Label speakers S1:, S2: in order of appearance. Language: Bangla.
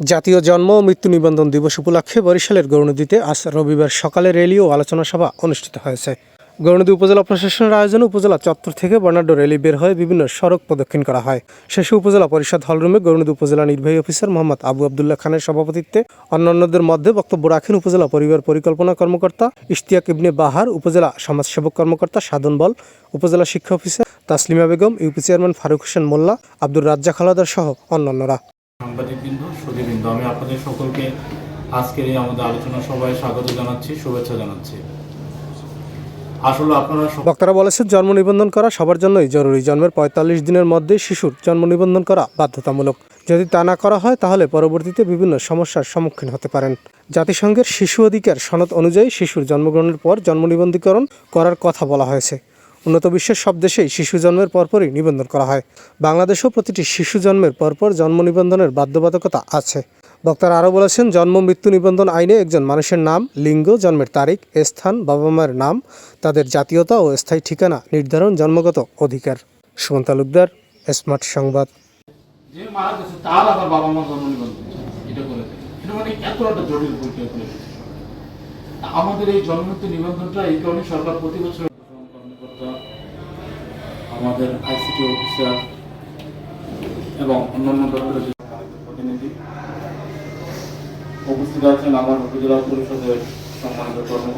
S1: জাতীয় জন্ম ও মৃত্যু নিবন্ধন দিবস উপলক্ষে বরিশালের গৌরনদীতে আজ রবিবার সকালে র্যালি ও আলোচনা সভা অনুষ্ঠিত হয়েছে। গৌরনদী উপজেলা প্রশাসনের আয়োজনে উপজেলা চত্বর থেকে বর্ণাঢ্য র্যালি বের হয়ে বিভিন্ন সড়ক প্রদক্ষিণ করা হয়। শেষে উপজেলা পরিষদ হলরুমে গৌরনদী উপজেলা নির্বাহী অফিসার মোহাম্মদ আবু আবদুল্লাহ খানের সভাপতিত্বে অন্যান্যদের মধ্যে বক্তব্য রাখেন উপজেলা পরিবার পরিকল্পনা কর্মকর্তা ইশতিয়াক ইবনে বাহার, উপজেলা সমাজসেবক কর্মকর্তা সাধন বল, উপজেলা শিক্ষা officer Taslima Begum, UP chairman Faruk Hossain Molla, Abdur Razzak Haldar সহ অন্যান্যরা।
S2: সাংবাদিকবৃন্দ আমি আপনাদের সকলকে আজকের এই আমাদের আলোচনা সভায় স্বাগত জানাচ্ছি, শুভেচ্ছা জানাচ্ছি। আসলে আপনারা
S1: বক্তারা বলেছেন, জন্ম নিবন্ধন করা সবার জন্যই জরুরি। জন্মের পঁয়তাল্লিশ দিনের মধ্যে শিশুর জন্ম নিবন্ধন করা বাধ্যতামূলক। যদি তা না করা হয়, তাহলে পরবর্তীতে বিভিন্ন সমস্যার সম্মুখীন হতে পারেন। জাতিসংঘের শিশু অধিকার সনদ অনুযায়ী শিশুর জন্মগ্রহণের পর জন্ম নিবন্ধীকরণ করার কথা বলা হয়েছে। উন্নত বিশ্বের সব দেশেই শিশু জন্মের পরপরই নিবন্ধন করা হয়। বাংলাদেশেও প্রতিটি শিশু জন্মের পরপর জন্ম নিবন্ধনের বাধ্যবাধকতা আছে। বক্তারা আরও বলেছেন, জন্ম মৃত্যু নিবন্ধন আইনে একজন মানুষের নাম, লিঙ্গ, জন্মের তারিখ, স্থান, বাবা মায়ের নাম, তাদের জাতীয়তা ও স্থায়ী ঠিকানা নির্ধারণ জন্মগত অধিকার। সুমন তালুকদার, স্মার্ট সংবাদ।
S2: মানে আমাদের এই জন্মমৃত্যু নিবন্ধনটা এই কারণে সরকার প্রতি বছর আমাদের আইসিটি অফিসার এবং অন্যান্য দপ্তরের প্রতিনিধি উপস্থিত আছেন আমার উপজেলা পরিষদের সম্মানিত কর্মকর্তা।